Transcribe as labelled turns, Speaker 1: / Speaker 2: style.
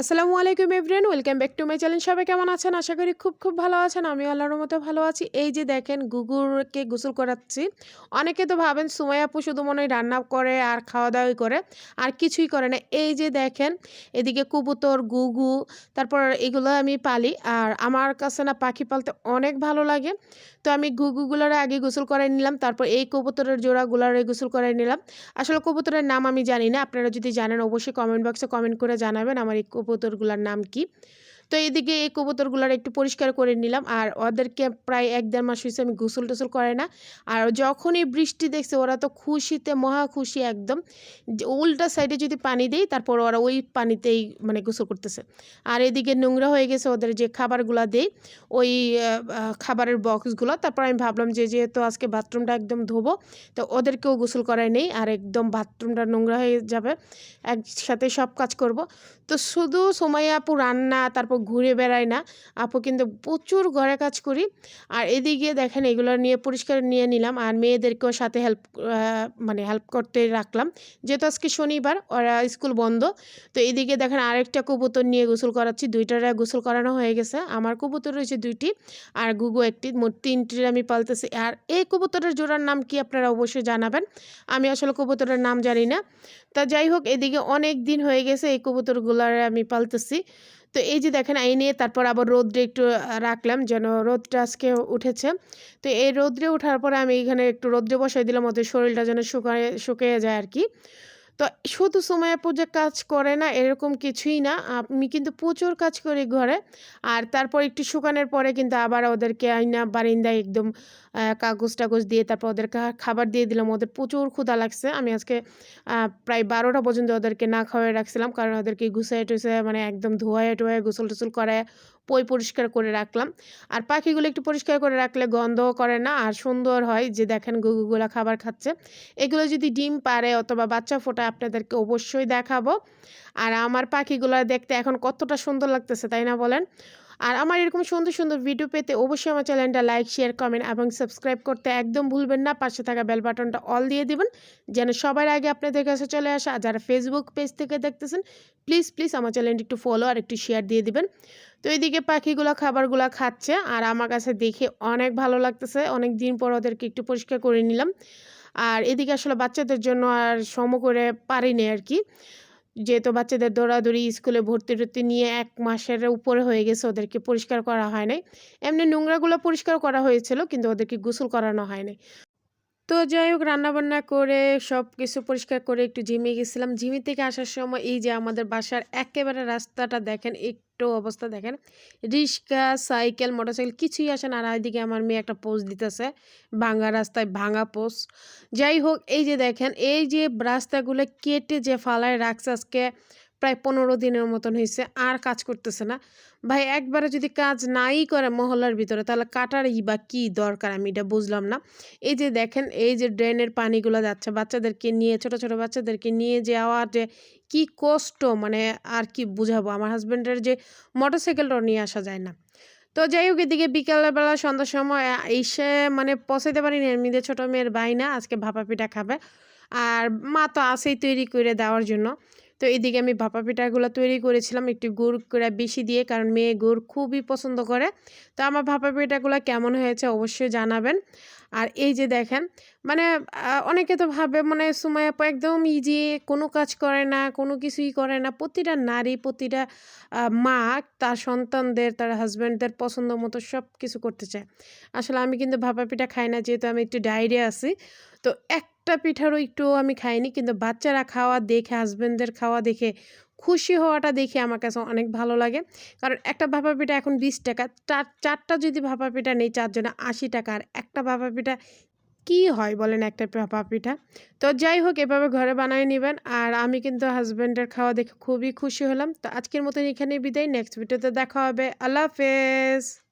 Speaker 1: আসসালামু আলাইকুম everyone welcome back to my channel. সবাই কেমন আছেন? আশা করি খুব খুব ভালো আছেন। আমি আল্লাহর মতো ভালো আছি। এই যে দেখেন, গুগুরকে গোসল করাচ্ছি। অনেকে তো ভাবেন সুমাই আপু শুধু মনে হয় রান্না করে আর খাওয়া দাওয়াই করে, আর কিছুই করে না। এই যে দেখেন, এদিকে কবুতর, গুগু, তারপর এগুলো আমি পালি। আর আমার কাছে না পাখি পালতে অনেক ভালো লাগে। তো আমি গুগুগুলোর আগে গোসল করাই নিলাম, তারপর এই কবুতরের জোড়াগুলোরে গোসল করাই নিলাম। আসলে কবুতরের নাম আমি জানি না, আপনারা যদি জানেন অবশ্যই কমেন্ট বক্সে কমেন্ট করে জানাবেন। আমার এই কবুতরগুলোর নাম কি? তো এদিকে এই কবুতরগুলোর একটু পরিষ্কার করে নিলাম। আর ওদেরকে প্রায় এক দেড় মাস হয়েছে আমি গোসল টোসল করে না। আর যখনই বৃষ্টি দেখছে, ওরা তো খুশিতে, মহা খুশি একদম। উল্টা সাইডে যদি পানি দেই, তারপর ওরা ওই পানিতেই মানে গোসল করতেছে। আর এদিকে নোংরা হয়ে গেছে ওদের যে খাবারগুলো দেই, ওই খাবারের বক্সগুলো তারপর আমি ভাবলাম যে যেহেতু আজকে বাথরুমটা একদম ধোবো, তো ওদেরকেও গোসল করাই নেই। আর একদম বাথরুমটা নোংরা হয়ে যাবে। একসাথে সব কাজ করব। তো শুধু সময় আপু রান্না, তারপর ঘুরে বেড়ায় না। আপু কিন্তু প্রচুর ঘরে কাজ করি। আর এদিকে দেখেন এগুলো নিয়ে পরিষ্কার নিয়ে নিলাম। আর মেয়েদেরকেও সাথে হেল্প মানে হেল্প করতে রাখলাম। যেহেতু আজকে শনিবার, ওরা স্কুল বন্ধ। তো এদিকে দেখেন আরেকটা কবুতর নিয়ে গোসল করাচ্ছি। দুইটারে গোসল করানো হয়ে গেছে। আমার কবুতর রয়েছে দুইটি আর গুগু একটি। মোট তিনটির আমি পালতেছি। আর এই কবুতরের জোড়ার নাম কি আপনারা অবশ্যই জানাবেন। আমি আসলে কবুতরের নাম জানি না। তা যাই হোক, এদিকে অনেক দিন হয়ে গেছে এই কবুতরগুলার আমি পালতেছি। তো এই যে দেখেন আইনে তারপর আবার রোদ্রে একটু রাখলাম যেন রোদটা আজকে উঠেছে। তো এই রোদ্রে ওঠার পরে আমি এখানে একটু রোদ্রে বসাই দিলাম, ওদের শরীরটা যেন শুকায়, শুকিয়ে যায় আর কি। তো শুধু সময় পূজা কাজ করে না, এরকম কিছুই না। আমি কিন্তু প্রচুর কাজ করি ঘরে। আর তারপর একটু শুকানোর পরে কিন্তু আবার ওদেরকে আইনা, বারিন্দায় একদম কাগজ টাগজ দিয়ে তারপর ওদেরকে খাবার দিয়ে দিলাম। ওদের প্রচুর ক্ষুধা লাগছে। আমি আজকে প্রায় বারোটা পর্যন্ত ওদেরকে না খাওয়াই রাখছিলাম। কারণ ওদেরকে গুছাই টুসাই মানে একদম ধোয়ায় টোয়ায় গোসল টোসল করে পই পরিষ্কার করে রাখলাম। আর পাখিগুলো একটু পরিষ্কার করে রাখলে গন্ধও করে না, আর সুন্দর হয় যে দেখেন গুগুগুলা খাবার খাচ্ছে। এগুলো যদি ডিম পারে অথবা বাচ্চা ফোটা আপনাদেরকে অবশ্যই দেখাবো। আর আমার পাখিগুলো দেখতে এখন কতটা সুন্দর লাগতেছে, তাই না বলেন? আর আমার এরকম সুন্দর সুন্দর ভিডিও পেতে অবশ্যই আমার চ্যানেলটা লাইক শেয়ার কমেন্ট এবং সাবস্ক্রাইব করতে একদম ভুলবেন না। পাশে থাকা বেল বাটনটা অল দিয়ে দিবেন, যেন সবার আগে আপনাদের কাছে চলে আসে আর যারা ফেসবুক পেজ থেকে দেখতেছেন প্লিজ প্লিজ আমার চ্যানেলটি একটু ফলো আর একটু শেয়ার দিয়ে দিবেন। তো এইদিকে পাখিগুলো, খাবারগুলো খাচ্ছে আর আমার কাছে দেখে অনেক ভালো লাগতেছে। অনেক দিন পর ওদেরকে একটু পরিষ্কার করে নিলাম। আর এদিকে আসলে বাচ্চাদের জন্য আর সম করে পারিনি আর কি। যেহেতু বাচ্চাদের দৌড়াদৌড়ি, স্কুলে ভর্তি টর্তি নিয়ে এক মাসের উপরে হয়ে গেছে, ওদেরকে পরিষ্কার করা হয় নাই। এমনি নোংরাগুলো পরিষ্কার করা হয়েছিল, কিন্তু ওদেরকে গোসল করানো হয় নাই। তো যাই হোক রান্নাবান্না করে সব কিছু পরিষ্কার করে একটু জিমে গেছিলাম। জিমি থেকে আসার সময় এই যে আমাদের বাসার একেবারে রাস্তাটা দেখেন, একটু অবস্থা দেখেন। রিক্সা, সাইকেল, মোটরসাইকেল কিছুই আসে না আর এদিকে আমার মেয়ে একটা পোজ দিতেছে ভাঙা রাস্তায় ভাঙা পোজ যাই হোক এই যে দেখেন, এই যে রাস্তাগুলো কেটে যে ফালায় রাখছে আজকে প্রায় পনেরো দিনের মতন হয়েছে আর কাজ করতেছে না। ভাই, একবারে যদি কাজ নাই করে মহল্লার ভিতরে, তাহলে কাটারই বা কি দরকার? আমি এটা বুঝলাম না। এই যে দেখেন, এই যে ড্রেনের পানিগুলো যাচ্ছে, বাচ্চাদেরকে নিয়ে, ছোট ছোট বাচ্চাদেরকে নিয়ে যাওয়া যে কি কষ্ট মানে আর কি বুঝাবো? আমার হাজব্যান্ডের যে মোটরসাইকেলটাও নিয়ে আসা যায় না। তো যাই হোক, এদিকে বিকালবেলা, সন্ধ্যার সময় এসে মানে পচাইতে পারিনি এমনিতে ছোটো মেয়ের বাইনা আজকে ভাপা পিঠা খাবে। আর মা তো আছেই তৈরি করে দেওয়ার জন্য। তো এদিকে আমি ভাপা পিঠাগুলো তৈরি করেছিলাম একটু গুড় করে বেশি দিয়ে, কারণ মেয়ে গুড় খুবই পছন্দ করে। তো আমার ভাপা পিঠাগুলো কেমন হয়েছে অবশ্যই জানাবেন। আর এই যে দেখেন মানে অনেকে তো ভাবে মানে সুমাই আপু একদম ইজি কোনো কাজ করে না, কোনো কিছুই করে না। প্রতিটা নারী, প্রতিটা মা, তার সন্তানদের, তার হাজব্যান্ডদের পছন্দ মতো সব কিছু করতে চায়। আসলে আমি কিন্তু ভাপা পিঠা খাই না, যেহেতু আমি একটু ডায়রিয়া আছি। তো একটা পিঠারও একটু আমি খাইনি, কিন্তু বাচ্চারা খাওয়া দেখে হাজব্যান্ডদের খাওয়া দেখে খুশি হওয়াটা দেখে আমার কাছে অনেক ভালো লাগে। কারণ একটা ভাপা পিঠা এখন বিশ টাকা। চার, চারটা যদি ভাপা পিঠা নেই, চারজনে আশি টাকা। আর একটা ভাপা পিঠা কি হয় বলেন একটা ভাপা পিঠা তো যাই হোক, এভাবে ঘরে বানিয়ে নেবেন। আর আমি কিন্তু হাজব্যান্ডের খাওয়া দেখে খুবই খুশি হলাম। তো আজকের মতন এখানে বিদায়। নেক্সট ভিডিওতে দেখা হবে। আল্লাহ হাফেজ।